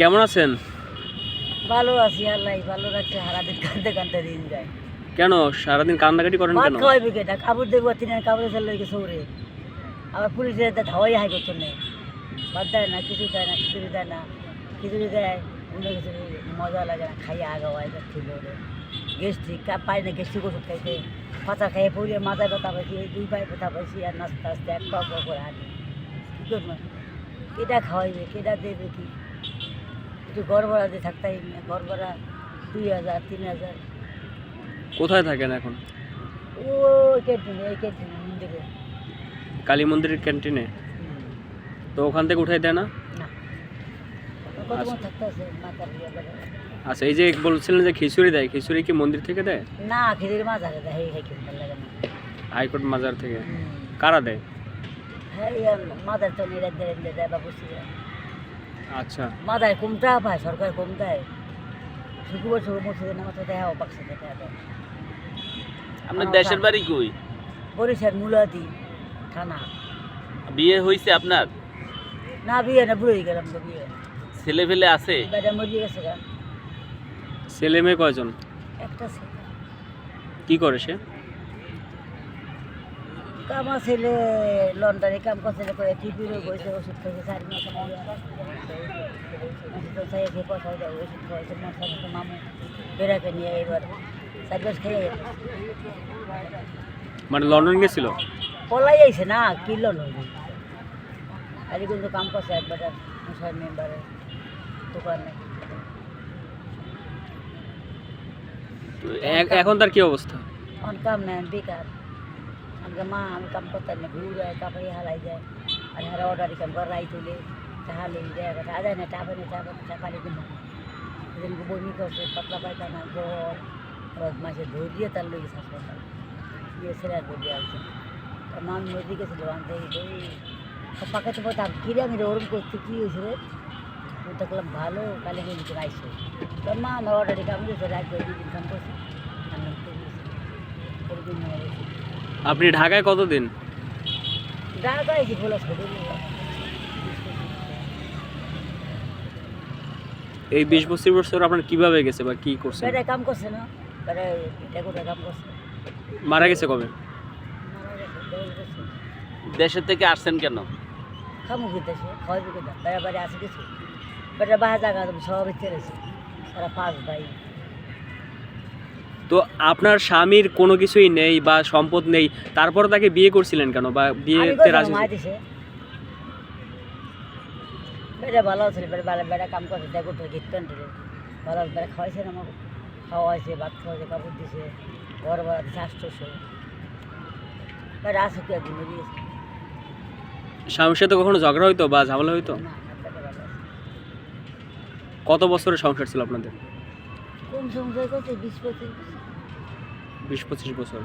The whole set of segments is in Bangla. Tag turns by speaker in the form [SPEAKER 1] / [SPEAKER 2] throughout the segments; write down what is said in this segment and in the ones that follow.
[SPEAKER 1] কেমন আছেন?
[SPEAKER 2] ভালো আছি আল্লাহ ভালো রাখছে সারাদিন কান্দতে কান্দতে দিন যায়।
[SPEAKER 1] কেন? সারাদিন কান্নাকাটি করেন কেন?
[SPEAKER 2] খাওয়াইবে কেটা কাপড় দেবো তিন কাপড় চাল গেছে সৌরে আবার পুলিশের ধাওয়াই হাই করতো নেই ভাত দেয় না কিছু দেয় না খিচুড়ি দেয় না খিচুড়ি দেয় অন্য কিছু মজা লাগে না খাইয়ে আগাওয়াই ছিল ওরে গেস্ট্রিক পাই না গেস্ট্রিক ওষুধ খাইতে। পাতা খাইয়ে পড়িয়ে মাথায় ব্যথা পাইছি এই দুই পায়ে ব্যথা পাইছি আর নাচতে আস্তে এক পা করে হাঁটি। কী করব? কেটা খাওয়াইবে কেটা দেবে কি? একটু গড়বড়া দিয়ে থাকতাই না গড়বড়া দুই হাজার তিন হাজার।
[SPEAKER 1] কোথায় থাকেন এখন?
[SPEAKER 2] ও ক্যান্টিনে এই ক্যান্টিনে মন্দিরে।
[SPEAKER 1] কালী মন্দিরের ক্যান্টিনে? তো ওখান থেকে উঠাই দেয় না?
[SPEAKER 2] কতক্ষণ থাকতে আছে?
[SPEAKER 1] আচ্ছা এই যে বলছিলেন যে খিচুড়ি দেয় খিচুড়ি কি মন্দির থেকে দেয়?
[SPEAKER 2] না খেতে লাগে না।
[SPEAKER 1] হাইকোর্ট মাজার থেকে? কারা দেয়?
[SPEAKER 2] হ্যাঁ ইয়ে তো নিরে দেয় দেয়। দেয় বাবু
[SPEAKER 1] আচ্ছা
[SPEAKER 2] মাদার কমটা পায় সরকার কম দেয়। শুক্রবার শুক্র মসজিদের নামাজ দেয় ও বাক্সে দেয় দেয়
[SPEAKER 3] আপনার দেশের বাড়ি কই?
[SPEAKER 2] বরিশাল মুলাদি থানা।
[SPEAKER 3] বিয়ে হয়েছে আপনার?
[SPEAKER 2] না বিয়ে না বুড়ে গেলাম তো বিয়ে।
[SPEAKER 3] ছেলে ফেলে আছে?
[SPEAKER 2] বেটা মরিয়ে গেছে গা।
[SPEAKER 1] ছেলে মেয়ে কয়জন?
[SPEAKER 2] একটা ছেলে।
[SPEAKER 1] কি করে সে?
[SPEAKER 2] কামা ছেলে লন্ডনে কাম করছে করে টিপিরও বসে ওষুধ খাইছে চার মাস তো চাই খেয়ে পয়সা দেয় ওষুধ খাওয়াইছে মশা মতো মামু বেড়াকে নিয়ে এবার চার মাস খেয়ে
[SPEAKER 1] মানে লন্ডন গেছিল?
[SPEAKER 2] পলাই যাইছে না কি লন্ডন। আজ কিন্তু কাম করছে একবার মশাই মেম্বারে দোকানে।
[SPEAKER 1] এখন তার কি অবস্থা?
[SPEAKER 2] কাম নেই বেকার। আমাকে মা আমি কাম করতাম না ঘুরে যায় কাপড়ে হালাই যায় আর হারা অর্ডার কাম করে রাই তুলে চাহা লেগে যায় কথা আদায় না টাবে না টাবে না চাপালে কিন্তু সেদিন বমি করছে পাতলা পায়খানা জ্বর রোজ মাসে ধরিয়ে তার লেগে হাসপাতাল গিয়ে ছেলের ধরিয়ে আসছে তার মা নদী গেছিল আনতে পাকে তো বলতাম কিরে আমি রে ওরম করতে কী হয়েছে রে আমি দেখলাম ভালো কালে কিন্তু রাইছে তোর মা আমার অর্ডারে কাম দিয়েছে রাত করে দুদিন কাম করছে আনলাম তো দিয়েছে।
[SPEAKER 1] আপনি ঢাকায় কতদিন? এই বিশ পঁচিশ বছর আপনার কীভাবে গেছে বা কি করছেন?
[SPEAKER 2] বেটা কাম করছে না বেটা কাম করছে।
[SPEAKER 1] মারা গেছে কবে?
[SPEAKER 2] বছর।
[SPEAKER 3] দেশের থেকে আসছেন কেন?
[SPEAKER 2] খামু খেতেছে খাওয়াই খেতে বেড়া বাড়ি আসে কিছু। বেটা বাহা জায়গা সব ইচ্ছে রয়েছে। তারা পাঁচ ভাই।
[SPEAKER 1] তো আপনার স্বামীর কোনো কিছুই নেই বা সম্পদ নেই তারপর তাকে বিয়ে করছিলেন কেন বা বিয়েতে রাজি
[SPEAKER 2] বেটা ভালো ছিল বেটা ভালো বেটা কাম করছে দেখো প্যান্টে ভালো বেটা খাওয়াইছে না আমাকে খাওয়াইছে ভাত খাওয়াইছে কাপড় দিছে ঘর ভাড়া দিছে আষ্টশো বেটা আসে কি একদিন দিয়েছে?
[SPEAKER 1] স্বামীর সাথে কখনো ঝগড়া হইতো বা ঝামেলা হইতো?
[SPEAKER 2] আছে।
[SPEAKER 1] কত বছরের সংসার ছিল আপনাদের?
[SPEAKER 2] সংসার করছে? বিশ পঁচিশ
[SPEAKER 1] বিশ পঁচিশ বছর।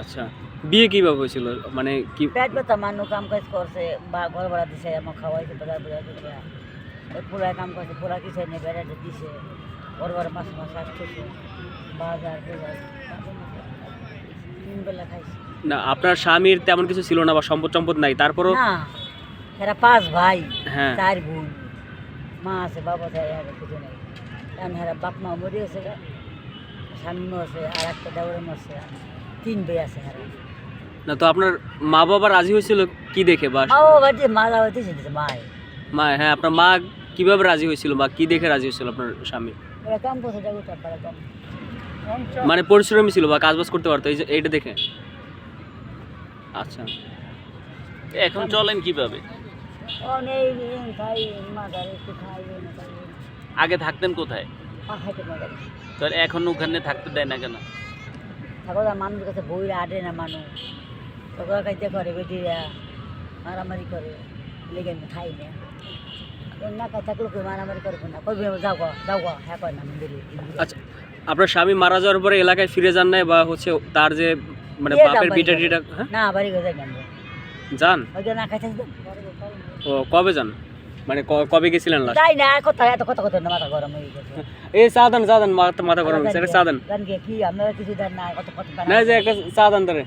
[SPEAKER 1] আচ্ছা বিয়ে কীভাবে হয়েছিল? মানে কি
[SPEAKER 2] পেট ব্যথা মানুষ কাম কাজ করছে বা ঘর ভাড়া দিছে আমার খাওয়াইছে পোলায় কাম করছে পোলা কিছু বেড়াতে দিছে? ঘর ভাড়া মাস মাস আটশোশো বাজার। তিন বেলা খাইছে।
[SPEAKER 1] না আপনার স্বামীর তেমন কিছু ছিল না বা সম্পদ সম্পদ নাই? তারপরও
[SPEAKER 2] না এরা পাঁচ ভাই
[SPEAKER 1] হ্যাঁ।
[SPEAKER 2] চার বোন। মা আছে বাবা আছে আর কিছু নেই কারণ এরা বাপ মা মরে গেছে গা। স্বামীও আছে আর একটা দেওয়ার আছে তিন ভাই আছে এরা
[SPEAKER 1] না তো আপনার মা বাবা রাজি হয়েছিল কি দেখে বা?
[SPEAKER 2] মা বাবা বাড়িতে মা যাওয়া দিয়েছে দিছে মায়
[SPEAKER 1] মা হ্যাঁ আপনার মা কীভাবে রাজি হয়েছিল বা কি দেখে রাজি হয়েছিল আপনার স্বামী?
[SPEAKER 2] এরা কাম করছে যাব তার পাড়া কাম।
[SPEAKER 1] মানে পরিশ্রমী ছিল বা কাজবাজ করতে পারতো এই যে এইটা দেখে? আচ্ছা।
[SPEAKER 3] এখন চলেন কীভাবে?
[SPEAKER 2] অনেক খাই মাদার একটু খাই।
[SPEAKER 3] আগে থাকতেন কোথায়?
[SPEAKER 2] খাইতে মাদার
[SPEAKER 3] তো এখন ওখানে থাকতে দেয় না কেন?
[SPEAKER 2] ঠাকুর মানুষের কাছে বইরা না মানুষ। ঠাকুর খাইতে করে বেটিরা। মারামারি করে। লেগে আমি খাই না। না খাই থাকলে কেউ মারামারি করবে না? কই যাও যাও হ্যাঁ কয় না।
[SPEAKER 1] আচ্ছা আপনার স্বামী মারা যাওয়ার পরে এলাকায় ফিরে যান নাই বা হচ্ছে তার যে মানে বাপের বিটা টিটা হ্যাঁ?
[SPEAKER 2] না বাড়ি গো যাই
[SPEAKER 1] যান? ও কবে যান? মানে কবে গেছিলেন লাস্ট
[SPEAKER 2] তাই না কথা এত কথা কথা মাথা গরম হয়ে গেছে।
[SPEAKER 1] এই চা দেন মাথা মাথা গরম হয়েছে। দেন
[SPEAKER 2] গান গিয়ে কি আপনারা কিছু দেন না কত কত
[SPEAKER 1] না যে একটা চা দেন তারে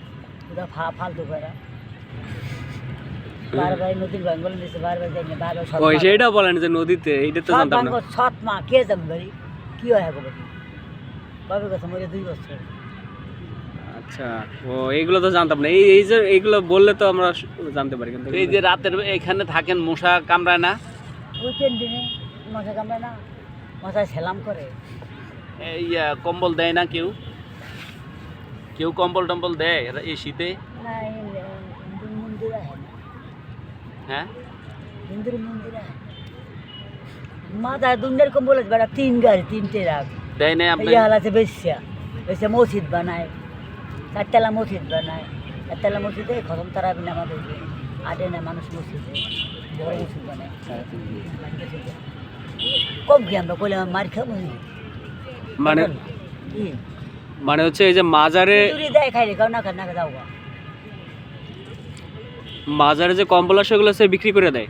[SPEAKER 2] ফালতু করে বারবার নদীর ভাঙ্গল দিয়েছে বারবার যাই না বারবার সৎ
[SPEAKER 1] ওই
[SPEAKER 2] মা-
[SPEAKER 1] বলেন যে নদীতে এইটা তো জানতাম না।
[SPEAKER 2] সৎ মা কে যাবে কি হয় হবে বাবার কাছে মরে দুই বছর।
[SPEAKER 1] আচ্ছা ও এইগুলো তো জানতাম না। এই এই যে এইগুলো বললে তো আমরা জানতে পারি কিন্তু।
[SPEAKER 3] এই যে রাতের এখানে থাকেন মশা কামড়ায় না?
[SPEAKER 2] উইকেন্ড দিনে মশা কামড়ে না মশায় সেলাম করে।
[SPEAKER 3] এই কম্বল দেয় না কেউ? কেউ কম্বল টম্বল দেয় এই শীতে?
[SPEAKER 2] না না।
[SPEAKER 3] হ্যাঁ?
[SPEAKER 2] হিন্দুর মন্দির মাথায় দুনিয়ার কম বলে বেড়া তিন গাড়ি তিনটে রাখ
[SPEAKER 3] দেয় নাই আপনি?
[SPEAKER 2] ইয়া হালাতে বেশিয়া বেশি মসজিদ বানায়। চারতলা মসজিদ বানায় চারতলা মসজিদে খতম তারা নামাজ হইবে আটে না মানুষ মসজিদে বড় মসজিদ বানায় কম কি আমরা কইলে মার খাব
[SPEAKER 1] মানে মানে হচ্ছে এই যে মাজারে
[SPEAKER 2] দেয় খাইলে কাউ না খায় না
[SPEAKER 1] মাজারে যে কম্বল আসে ওগুলো সে বিক্রি করে দেয়।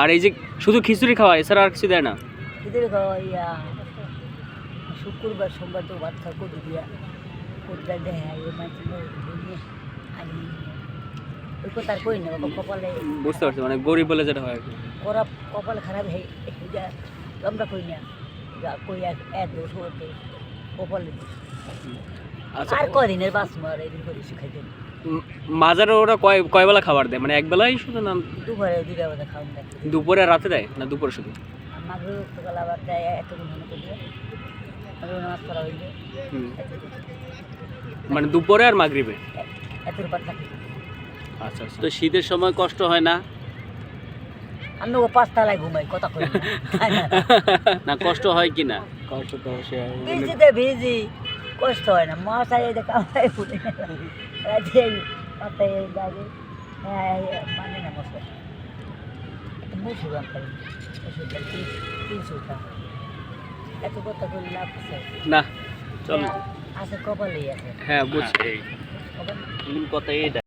[SPEAKER 1] আর এই যে শুধু খিচুড়ি খাওয়া এছাড়া আর কিছু দেয় না।
[SPEAKER 2] খিচুড়ি খাওয়া ইয়া শুক্রবার সোমবার তো ভাত খাওয়া দিয়া। কদুটা দেয় এই মাঝে ওই কথা কই না কপালে
[SPEAKER 1] বুঝতে পারছি মানে গরিব বলে যেটা হয়।
[SPEAKER 2] কপাল খারাপ হয়ে যা আমরা কই না। কই কপালে।
[SPEAKER 1] আচ্ছা।
[SPEAKER 2] আর কদিনের বাস মার এদিন করে শিখাইতেন
[SPEAKER 1] উম, মাজারে ওরা কয় কয় বেলা খাবার দেয়? মানে এক বেলাই শুধু না
[SPEAKER 2] দুপুরে খাওয়ান দেখতে
[SPEAKER 1] দুপুরে রাতে দেয় না দুপুরে শুধু?
[SPEAKER 2] মাগরে আবার দেয় এতক্ষণ মনে করি হইলে।
[SPEAKER 1] মানে দুপুরে আর মাগরিবে?
[SPEAKER 2] এত রূপার থাকে।
[SPEAKER 1] আচ্ছা আচ্ছা।
[SPEAKER 3] তো শীতের সময় কষ্ট হয় না?
[SPEAKER 2] আমি ও পাঁচতলায় ঘুমাই কথা কই না।
[SPEAKER 3] কষ্ট হয় কি না?
[SPEAKER 1] কষ্ট তো
[SPEAKER 2] ভিজিতে ভিজি কষ্ট হয় না। মশাই এই দেখা হয় ফুটে রাতে মাথায় লাগে হ্যাঁ এই মানে না মশাই। মুসুর আনতে ওষুধটা তিনশো টাকা। এত কথা লাভ
[SPEAKER 1] না চলো।
[SPEAKER 2] আছে কপালেই আছে।
[SPEAKER 1] হ্যাঁ বুঝছি।
[SPEAKER 3] কথা এইটা